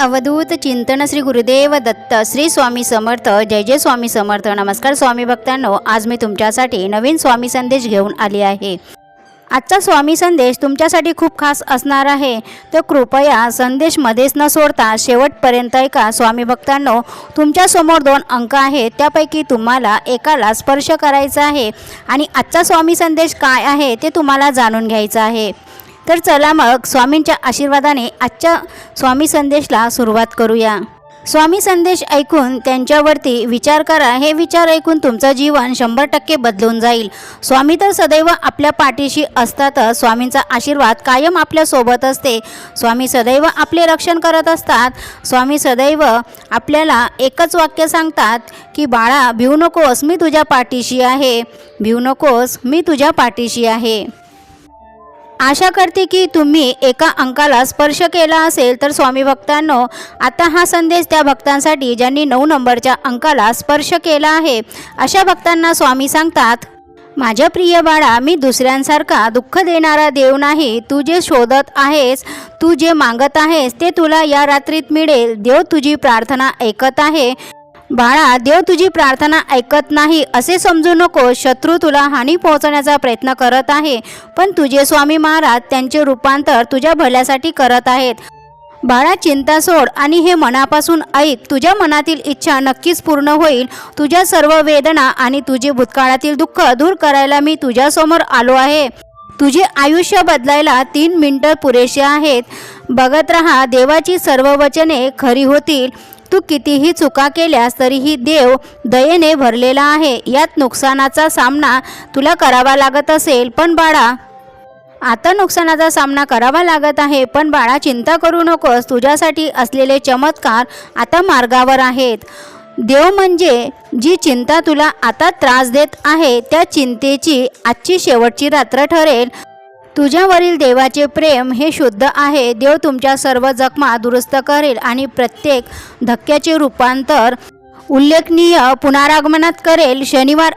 अवधूत चिंतन श्री गुरुदेव दत्त श्री स्वामी समर्थ जय जय स्वामी समर्थ. नमस्कार स्वामी भक्तांनो आज मी तुमच्यासाठी नवीन स्वामी संदेश घेऊन आली आहे. आजचा स्वामी संदेश तुमच्यासाठी खूप खास असणार आहे. तर कृपया संदेश मध्येच न सोडता शेवटपर्यंत ऐका स्वामी भक्तांनो. तुमच्यासमोर दोन अंक आहेत. त्यापैकी तुम्हाला एकाला स्पर्श करायचा आहे. आणि आजचा स्वामी संदेश काय आहे ते तुम्हाला जाणून घ्यायचं आहे. तर चला मग स्वामींच्या आशीर्वादाने आजच्या स्वामी संदेशला सुरुवात करूया. स्वामी संदेश ऐकून त्यांच्यावरती विचार करा. हे विचार ऐकून तुमचं जीवन शंभर टक्के बदलून जाईल. स्वामी तर सदैव आपल्या पाठीशी असतातच. स्वामींचा आशीर्वाद कायम आपल्यासोबत असते. स्वामी सदैव आपले रक्षण करत असतात. स्वामी सदैव आपल्याला एकच वाक्य सांगतात की बाळा भिवू नकोस मी तुझ्या पाठीशी आहे. भिवू नकोस मी तुझ्या पाठीशी आहे. आशा करते की तुम्ही एका अंकाला स्पर्श केला असेल तर स्वामी भक्तांनो आता हा संदेश त्या भक्तांसाठी ज्यांनी नऊ नंबरच्या अंकाला स्पर्श केला आहे अशा भक्तांना स्वामी सांगतात माझ्या प्रिय बाळा मी दुसऱ्यांसारखा दुःख देणारा देव नाही. तू जे शोधत आहेस तू जे मागत आहेस ते तुला या रात्रीत मिळेल. देव तुझी प्रार्थना ऐकत आहे. बाळा देव तुझी प्रार्थना ऐकत नाही असे समजू नको. शत्रू तुला हानी पोहोचण्याचा प्रयत्न करत आहे. पण तुझे स्वामी महाराज त्यांचे रूपांतर तुझ्या भल्यासाठी करत आहेत. बाळा चिंता सोड आणि हे मनापासून ऐक. तुझ्या मनातील इच्छा नक्कीच पूर्ण होईल. तुझ्या सर्व वेदना आणि तुझे भूतकाळातील दुःख दूर करायला मी तुझ्यासमोर आलो आहे. तुझे आयुष्य बदलायला तीन मिनटं पुरेसे आहेत. बघत रहा देवाची सर्व वचने खरी होतील. तू कितीही चुका केल्यास तरीही देव दयेने भरलेला आहे. यात नुकसानाचा सामना तुला करावा लागत असेल पण बाळा. आता नुकसानाचा सामना करावा लागत आहे पण बाळा चिंता करू नकोस. तुझ्यासाठी असलेले चमत्कार आता मार्गावर आहेत. देव म्हणजे जी चिंता तुला आता त्रास देत आहे त्या चिंतेची आजची शेवटची रात्र ठरेल. तुझ्यावरील देवाचे प्रेम हे शुद्ध आहे. देव तुमच्या सर्व जखमा दुरुस्त करेल आणि प्रत्येक धक्क्याचे रूपांतर उल्लेखनीय पुनरागमनात करेल. शनिवार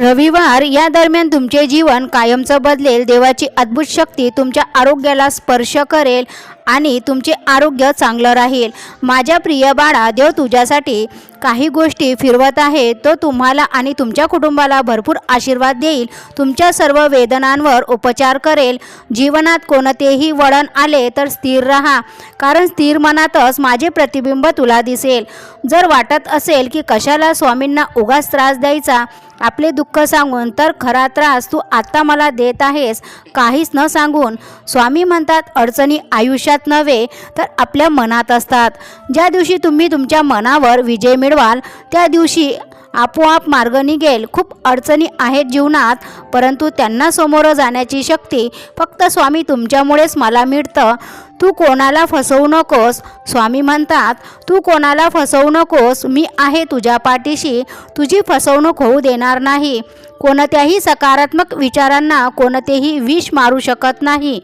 रविवार या दरम्यान तुमचे जीवन कायमचं बदलेल. देवाची अद्भुत शक्ती तुमच्या आरोग्याला स्पर्श करेल आणि तुमचे आरोग्य चांगलं राहील. माझ्या प्रिय बाळा देव तुझ्यासाठी काही गोष्टी फिरवत आहे. तो तुम्हाला आणि तुमच्या कुटुंबाला भरपूर आशीर्वाद देईल. तुमच्या सर्व वेदनांवर उपचार करेल. जीवनात कोणतेही वळण आले तर स्थिर राहा. कारण स्थिर मनातच माझे प्रतिबिंब तुला दिसेल. जर वाटत असेल की कशाला स्वामींना उगाच त्रास द्यायचा आपले दुःख सांगून तर खरा त्रास तू आत्ता मला देत आहेस काहीच न सांगून. स्वामी म्हणतात अडचणी आयुष्यात नव्हे तर आपल्या मनात असतात. ज्या दिवशी तुम्ही तुमच्या मनावर विजय मिळवाल त्या दिवशी आपोआप मार्ग निघेल. खूप अडचणी आहेत जीवनात परंतु त्यांना समोरं जाण्याची शक्ती फक्त स्वामी तुमच्यामुळेच मला मिळतं. तू कोणाला फसवू नकोस. स्वामी म्हणतात तू कोणाला फसवू नकोस. मी आहे तुझ्या पाठीशी. तुझी फसवणूक होऊ देणार नाही. कोणत्याही सकारात्मक विचारांना कोणतेही विष मारू शकत नाही.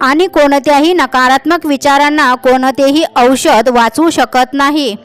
आणि कोणत्याही नकारात्मक विचारांना कोणतेही औषध वाचवू शकत नाही.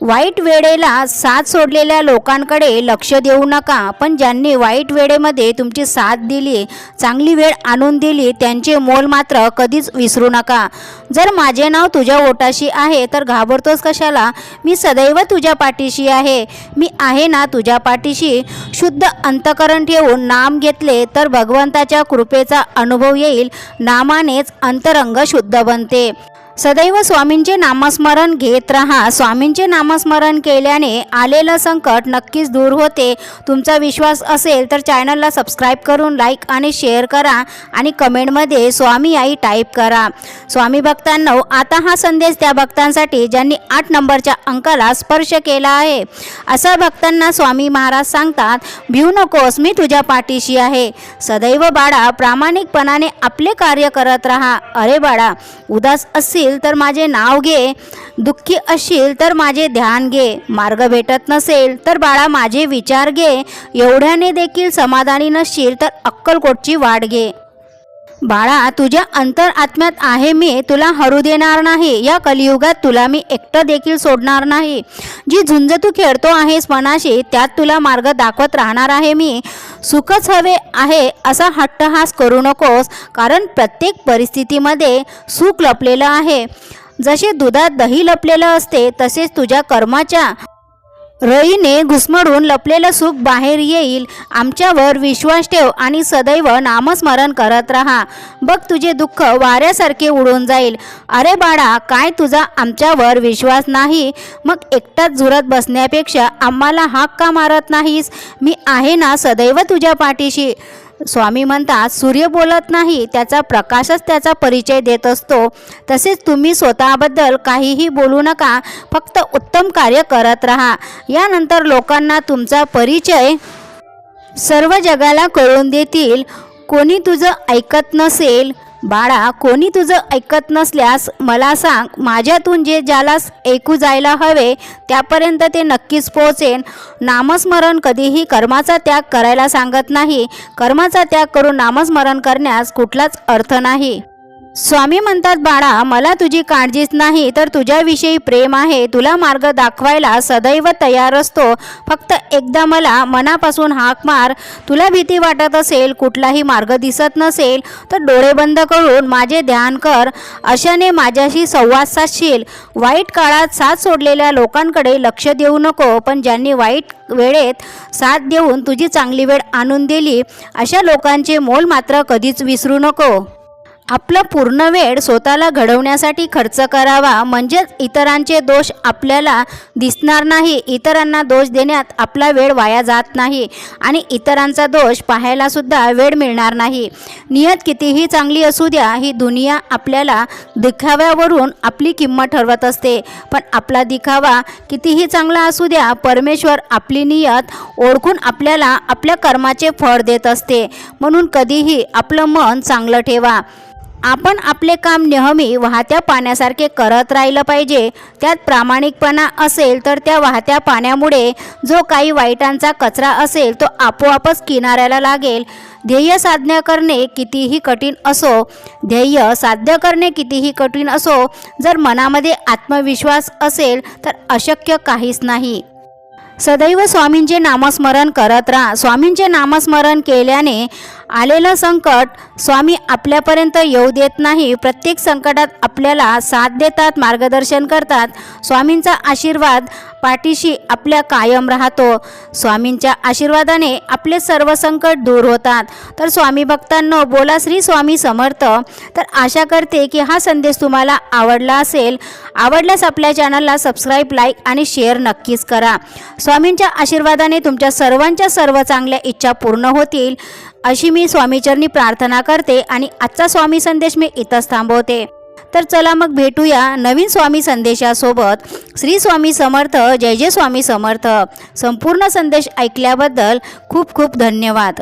वाईट वेळेला साथ सोडलेल्या लोकांकडे लक्ष देऊ नका. पण ज्यांनी वाईट वेळेमध्ये तुमची साथ दिली चांगली वेळ आणून दिली त्यांचे मोल मात्र कधीच विसरू नका. जर माझे नाव तुझ्या ओटाशी आहे तर घाबरतोस कशाला? मी सदैव तुझ्या पाठीशी आहे. मी आहे ना तुझ्या पाठीशी. शुद्ध अंतकरण ठेवून नाम घेतले तर भगवंताच्या कृपेचा अनुभव येईल. नामानेच अंतरंग शुद्ध बनते. सदैव स्वामींचे नामस्मरण घेत राहा. स्वामींचे नामस्मरण केल्याने आलेलं संकट नक्कीच दूर होते. तुमचा विश्वास असेल तर चॅनलला सबस्क्राईब करून लाईक आणि शेअर करा आणि कमेंटमध्ये स्वामी आई टाईप करा. स्वामी भक्तांनो आता हा संदेश त्या भक्तांसाठी ज्यांनी आठ नंबरच्या अंकाला स्पर्श केला आहे. असा भक्तांना स्वामी महाराज सांगतात भिऊ नकोस मी तुझ्या पाठीशी आहे. सदैव बाळा प्रामाणिकपणाने आपले कार्य करत राहा. अरे बाळा उदास असतील तर माझे नाव घे. दुःखी असशील तर माझे ध्यान घे. मार्ग भेटत नसेल तर बाळा माझे विचार घे. एवढ्याने देखील समाधानी नसशील तर अक्कलकोटची वाट घे. बाळा तुझ्या अंतर आत्म्यात आहे मी तुला हरू देणार नाही. या कलियुगात तुला मी एकटं देखील सोडणार नाही. जी झुंज तू खेळतो आहेस मनाशी त्यात तुला मार्ग दाखवत राहणार आहे मी. सुखच हवे आहे असा हट्टहास करू नकोस कारण प्रत्येक परिस्थितीमध्ये सुख लपलेलं आहे. जसे दुधात दही लपलेलं असते तसेच तुझ्या कर्माच्या रईने घुसमडून लपलेलं सुख बाहेर येईल. आमच्यावर विश्वास ठेव आणि सदैव नामस्मरण करत राहा. बघ तुझे दुःख वाऱ्यासारखे उडून जाईल. अरे बाळा काय तुझा आमच्यावर विश्वास नाही? मग एकटाच झुरत बसण्यापेक्षा आम्हाला हाक का मारत नाहीस? मी आहे ना सदैव तुझ्या पाठीशी. स्वामी म्हणतात सूर्य बोलत नाही त्याचा प्रकाशच त्याचा परिचय देत असतो. तसेच तुम्ही स्वतःबद्दल काहीही बोलू नका फक्त उत्तम कार्य करत राहा. यानंतर लोकांना तुमचा परिचय सर्व जगाला कळून देतील. कोणी तुझं ऐकत नसेल बाळा कोणी तुझं ऐकत नसल्यास मला सांग माझ्यातून जे ज्याला ऐकू जायला हवे त्यापर्यंत ते नक्कीच पोहोचेन. नामस्मरण कधीही कर्माचा त्याग करायला सांगत नाही. कर्माचा त्याग करून नामस्मरण करण्यास कुठलाच अर्थ नाही. स्वामी म्हणतात बाळा मला तुझी काळजीच नाही तर तुझ्याविषयी प्रेम आहे. तुला मार्ग दाखवायला सदैव तयार असतो. फक्त एकदा मला मनापासून हाक मार. तुला भीती वाटत असेल कुठलाही मार्ग दिसत नसेल तर डोळे बंद करून माझे ध्यान कर. अशाने माझ्याशी संवाद साधशील. वाईट काळात साथ सोडलेल्या लोकांकडे लक्ष देऊ नको पण ज्यांनी वाईट वेळेत साथ देऊन तुझी चांगली वेळ आणून दिली अशा लोकांचे मोल मात्र कधीच विसरू नको. आपला पूर्ण वेळ स्वतःला घडवण्यासाठी खर्च करावा म्हणजेच इतरांचे दोष आपल्याला दिसणार नाही. इतरांना दोष देण्यात आपला वेळ वाया जात नाही आणि इतरांचा दोष पाहायलासुद्धा वेळ मिळणार नाही. नियत कितीही चांगली असू द्या ही दुनिया आपल्याला दिखाव्यावरून आपली किंमत ठरवत असते. पण आपला दिखावा कितीही चांगला असू द्या परमेश्वर आपली नियत ओळखून आपल्याला आपल्या कर्माचे फळ देत असते. म्हणून कधीही आपलं मन चांगलं ठेवा. आपण आपले काम नेहमी वाहत्या पाण्यासारखे करत राहिलं पाहिजे. त्यात प्रामाणिकपणा असेल तर त्या वाहत्या पाण्यामुळे जो काही वाईटांचा कचरा असेल तो आपोआपच किनाऱ्याला लागेल. ध्येय साध्य करणे कितीही कठीण असो ध्येय साध्य करणे कितीही कठीण असो जर मनामध्ये आत्मविश्वास असेल तर अशक्य काहीच नाही. सदैव स्वामींचे नामस्मरण करत राहा. स्वामींचे नामस्मरण केल्याने आलेलं संकट स्वामी आपल्यापर्यंत येऊ देत नाही. प्रत्येक संकटात आपल्याला साथ देतात मार्गदर्शन करतात. स्वामींचा आशीर्वाद पाठीशी आपल्या कायम राहतो. स्वामींच्या आशीर्वादाने आपले सर्व संकट दूर होतात. तर स्वामी भक्तांनो बोला श्री स्वामी समर्थ. तर आशा करते की हा संदेश तुम्हाला आवडला असेल. आवडल्यास आपल्या चॅनलला सबस्क्राईब लाईक आणि शेअर नक्कीच करा. स्वामींच्या आशीर्वादाने तुमच्या सर्वांच्या सर्व चांगल्या इच्छा पूर्ण होतील. अशी मी स्वामीचरणी प्रार्थना करते आणि आजचा स्वामी संदेश मी इथंच थांबवते. तर चला मग भेटूया नवीन स्वामी संदेशासोबत. श्री स्वामी समर्थ जय जय स्वामी समर्थ. संपूर्ण संदेश ऐकल्याबद्दल खूप खूप धन्यवाद.